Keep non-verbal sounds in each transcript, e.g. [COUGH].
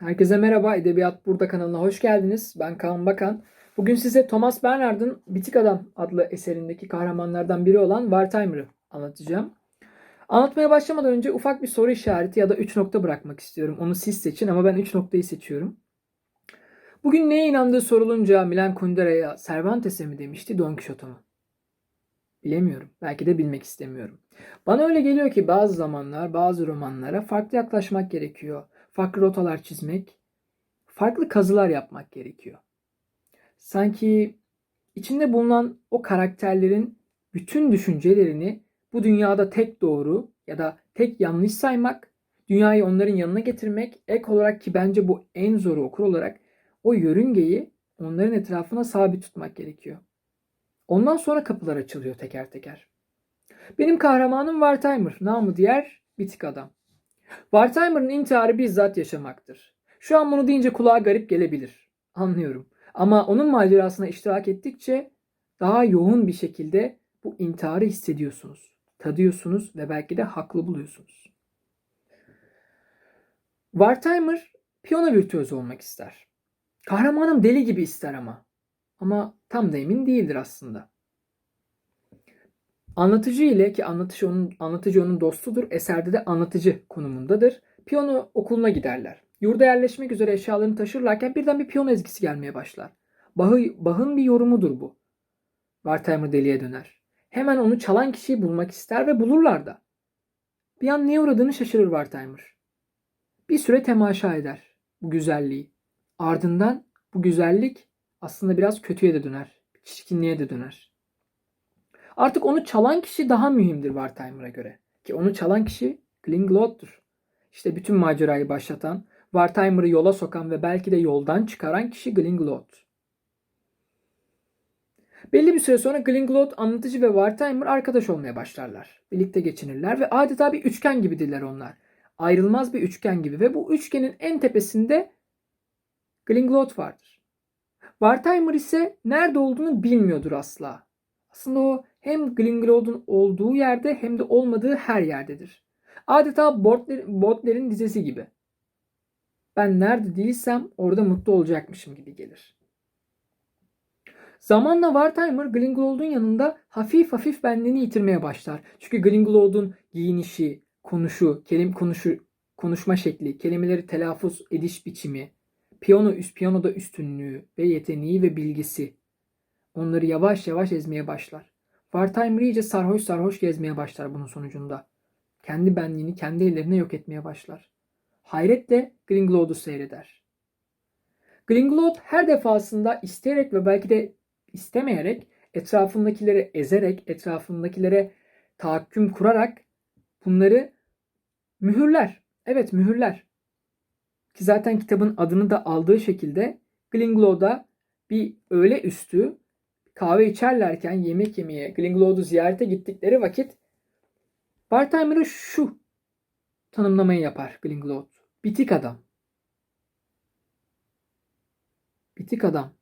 Herkese merhaba. Edebiyat Burada kanalına hoş geldiniz. Ben Kaan Bakan. Bugün size Thomas Bernhard'ın Bitik Adam adlı eserindeki kahramanlardan biri olan Wartimer'ı anlatacağım. Anlatmaya başlamadan önce ufak bir soru işareti ya da 3 nokta bırakmak istiyorum. Onu siz seçin ama ben 3 noktayı seçiyorum. Bugün neye inandığı sorulunca Milan Kundera'ya Cervantes'e mi demişti Don Quixote'a mı? Bilemiyorum. Belki de bilmek istemiyorum. Bana öyle geliyor ki bazı zamanlar bazı romanlara farklı yaklaşmak gerekiyor. Farklı rotalar çizmek, farklı kazılar yapmak gerekiyor. Sanki içinde bulunan o karakterlerin bütün düşüncelerini bu dünyada tek doğru ya da tek yanlış saymak, dünyayı onların yanına getirmek, ek olarak ki bence bu en zoru okur olarak o yörüngeyi onların etrafına sabit tutmak gerekiyor. Ondan sonra kapılar açılıyor teker teker. Benim kahramanım Wartimer, namı diğer bitik adam. Wartimer'ın intiharı bizzat yaşamaktır. Şu an bunu deyince kulağa garip gelebilir. Anlıyorum. Ama onun macerasına iştirak ettikçe daha yoğun bir şekilde bu intiharı hissediyorsunuz. Tadıyorsunuz ve belki de haklı buluyorsunuz. Wartimer piyano virtüözü olmak ister. Kahramanım deli gibi ister ama. Ama tam da emin değildir aslında. Anlatıcı ile ki anlatıcı onun, anlatıcı onun dostudur. Eserde de anlatıcı konumundadır. Piyano okuluna giderler. Yurda yerleşmek üzere eşyalarını taşırlarken birden bir piyano ezgisi gelmeye başlar. Bahı, Bach'ın bir yorumudur bu. Wartimer deliye döner. Hemen onu çalan kişiyi bulmak ister ve bulurlar da. Bir an neye uğradığını şaşırır Wartimer. Bir süre temaşa eder bu güzelliği. Ardından bu güzellik aslında biraz kötüye de döner. Çirkinliğe de döner. Artık onu çalan kişi daha mühimdir Wartimer'a göre. Ki onu çalan kişi Glinglot'tur. İşte bütün macerayı başlatan, Wartimer'ı yola sokan ve belki de yoldan çıkaran kişi Glinglot. Belli bir süre sonra Glinglot, anlatıcı ve Wartimer arkadaş olmaya başlarlar. Birlikte geçinirler ve adeta bir üçgen gibidirler onlar. Ayrılmaz bir üçgen gibi ve bu üçgenin en tepesinde Glinglot vardır. Wartimer ise nerede olduğunu bilmiyordur asla. Aslında o hem Glinglot'un olduğu yerde hem de olmadığı her yerdedir. Adeta botlerin, dizesi gibi. Ben nerede değilsem orada mutlu olacakmışım gibi gelir. Zamanla Wartimer Glinglot'un yanında hafif hafif benliğini yitirmeye başlar. Çünkü Glinglot'un giyinişi, konuşu, kelim konuşu, konuşma şekli, kelimeleri telaffuz ediş biçimi, piyano üst piyanoda üstünlüğü ve yeteneği ve bilgisi onları yavaş yavaş ezmeye başlar. Wartimer iyice sarhoş sarhoş gezmeye başlar bunun sonucunda. Kendi benliğini kendi ellerine yok etmeye başlar. Hayretle Gringlot'u seyreder. Gringlot her defasında isteyerek ve belki de istemeyerek etrafındakileri ezerek, etrafındakilere tahakküm kurarak bunları mühürler. Evet mühürler. Ki zaten kitabın adını da aldığı şekilde Glinglot'a bir öğle üstü kahve içerlerken yemek yemeye Glinglot'u ziyarete gittikleri vakit Bartimer'a şu tanımlamayı yapar Glinglot. Bitik adam. Bitik adam.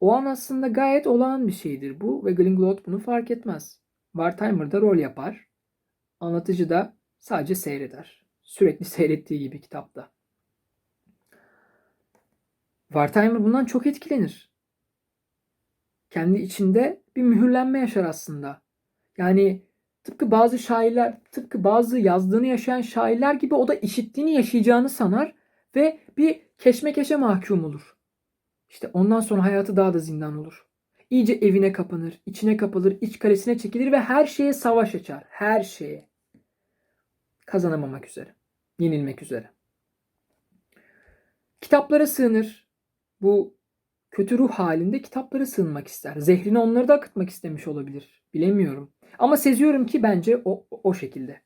O an aslında gayet olağan bir şeydir bu ve Glinglot bunu fark etmez. Wartimer da rol yapar. Anlatıcı da sadece seyreder. Sürekli [LAUGHS] seyrettiği gibi kitapta. Wartimer bundan çok etkilenir. Kendi içinde bir mühürlenme yaşar aslında. Yani tıpkı bazı şairler, tıpkı bazı yazdığını yaşayan şairler gibi o da işittiğini yaşayacağını sanar ve bir keşmekeşe mahkum olur. İşte ondan sonra hayatı daha da zindan olur. İyice evine kapanır, içine kapılır, iç kalesine çekilir ve her şeye savaş açar. Her şeye. Kazanamamak üzere. Yenilmek üzere. Kitaplara sığınır. Bu kötü ruh halinde kitaplara sığınmak ister. Zehrini onları da akıtmak istemiş olabilir. Bilemiyorum. Ama seziyorum ki bence o, o şekilde.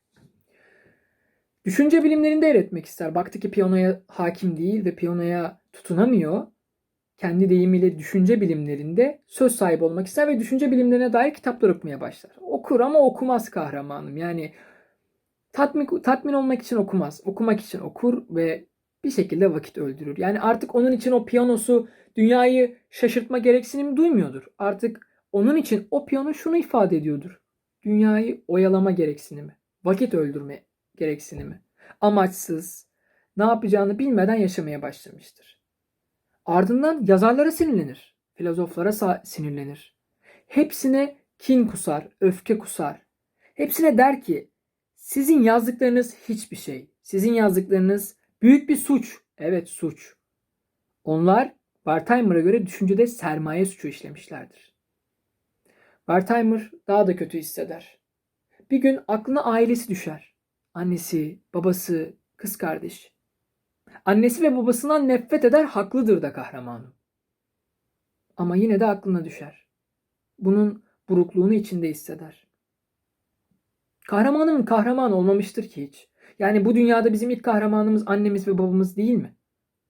Düşünce bilimlerinde öğretmek ister. Baktı ki piyanoya hakim değil ve piyanoya tutunamıyor. Kendi deyimiyle düşünce bilimlerinde söz sahibi olmak ister ve düşünce bilimlerine dair kitaplar okumaya başlar. Okur ama okumaz kahramanım. Yani tatmin, tatmin olmak için okumaz. Okumak için okur ve bir şekilde vakit öldürür. Yani artık onun için o piyanosu dünyayı şaşırtma gereksinimi duymuyordur. Artık onun için o piyano şunu ifade ediyordur. Dünyayı oyalama gereksinimi, vakit öldürme gereksinimi. Amaçsız, ne yapacağını bilmeden yaşamaya başlamıştır. Ardından yazarlara sinirlenir, filozoflara sinirlenir. Hepsine kin kusar, öfke kusar. Hepsine der ki sizin yazdıklarınız hiçbir şey. Sizin yazdıklarınız büyük bir suç. Evet suç. Onlar Wertheimer'a göre düşüncede sermaye suçu işlemişlerdir. Wertheimer daha da kötü hisseder. Bir gün aklına ailesi düşer. Annesi, babası, kız kardeş. Annesi ve babasından nefret eder haklıdır da kahramanım. Ama yine de aklına düşer. Bunun burukluğunu içinde hisseder. Kahramanım kahraman olmamıştır ki hiç. Yani bu dünyada bizim ilk kahramanımız annemiz ve babamız değil mi?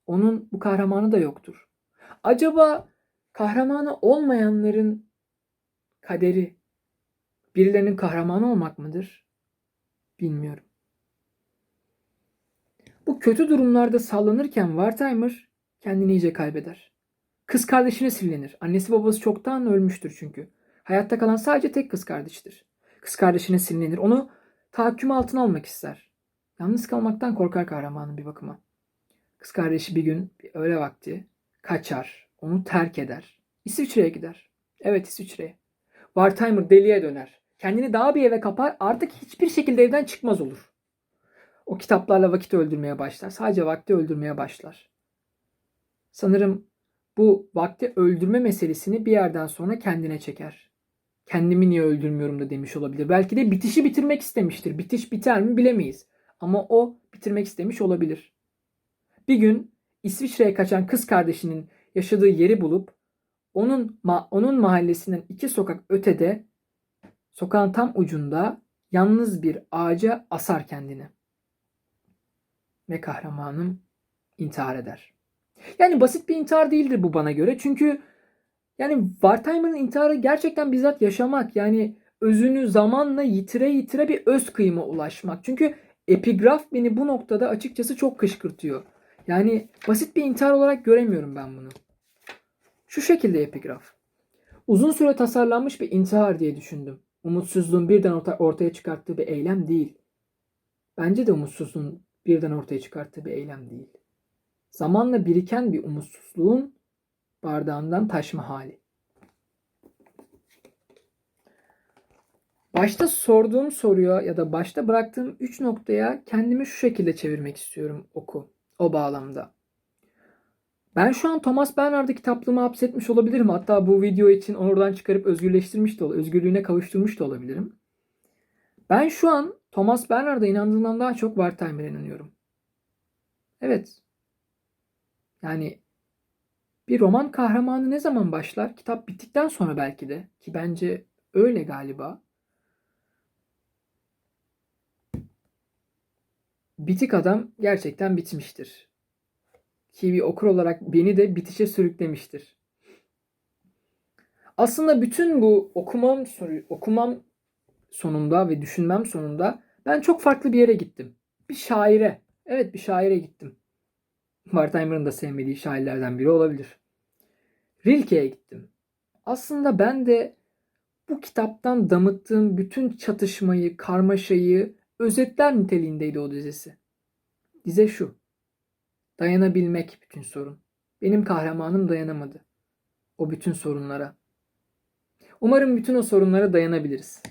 Onun bu kahramanı da yoktur. Acaba kahramanı olmayanların kaderi birilerinin kahramanı olmak mıdır? Bilmiyorum. Bu kötü durumlarda sallanırken Wertheimer kendini iyice kaybeder. Kız kardeşine sinirlenir. Annesi babası çoktan ölmüştür çünkü. Hayatta kalan sadece tek kız kardeşidir. Kız kardeşine sinirlenir. Onu tahakküm altına almak ister. Yalnız kalmaktan korkar kahramanın bir bakıma. Kız kardeşi bir gün bir öğle vakti kaçar. Onu terk eder. İsviçre'ye gider. Evet İsviçre'ye. Wertheimer deliye döner. Kendini daha bir eve kapar artık hiçbir şekilde evden çıkmaz olur. O kitaplarla vakit öldürmeye başlar. Sadece vakti öldürmeye başlar. Sanırım bu vakti öldürme meselesini bir yerden sonra kendine çeker. Kendimi niye öldürmüyorum da demiş olabilir. Belki de bitişi bitirmek istemiştir. Bitiş biter mi bilemeyiz. Ama o bitirmek istemiş olabilir. Bir gün İsviçre'ye kaçan kız kardeşinin yaşadığı yeri bulup onun ma- onun mahallesinden iki sokak ötede sokağın tam ucunda yalnız bir ağaca asar kendini. Ve kahramanım intihar eder. Yani basit bir intihar değildir bu bana göre. Çünkü yani Wertheimer'ın intiharı gerçekten bizzat yaşamak. Yani özünü zamanla yitire yitire bir öz kıyıma ulaşmak. Çünkü epigraf beni bu noktada açıkçası çok kışkırtıyor. Yani basit bir intihar olarak göremiyorum ben bunu. Şu şekilde epigraf. Uzun süre tasarlanmış bir intihar diye düşündüm. Umutsuzluğun birden orta- ortaya çıkarttığı bir eylem değil. Bence de umutsuzluğun birden ortaya çıkarttığı bir eylem değil. Zamanla biriken bir umutsuzluğun bardağından taşma hali. Başta sorduğum soruya ya da başta bıraktığım üç noktaya kendimi şu şekilde çevirmek istiyorum oku, o bağlamda. Ben şu an Thomas Bernhard'ı kitaplığıma hapsetmiş olabilirim. Hatta bu video için onu oradan çıkarıp özgürleştirmiş de özgürlüğüne kavuşturmuş da olabilirim. Ben şu an Thomas Bernhard'a inandığımdan daha çok Wertheimer'e inanıyorum. Evet. Yani bir roman kahramanı ne zaman başlar? Kitap bittikten sonra belki de. Ki bence öyle galiba. Bitik adam gerçekten bitmiştir. Ki bir okur olarak beni de bitişe sürüklemiştir. Aslında bütün bu okumam okumam sonunda ve düşünmem sonunda ben çok farklı bir yere gittim. Bir şaire. Evet bir şaire gittim. Wertheimer'ın da sevmediği şairlerden biri olabilir. Rilke'ye gittim. Aslında ben de bu kitaptan damıttığım bütün çatışmayı, karmaşayı özetler niteliğindeydi o dizesi. Dize şu. Dayanabilmek bütün sorun. Benim kahramanım dayanamadı. O bütün sorunlara. Umarım bütün o sorunlara dayanabiliriz.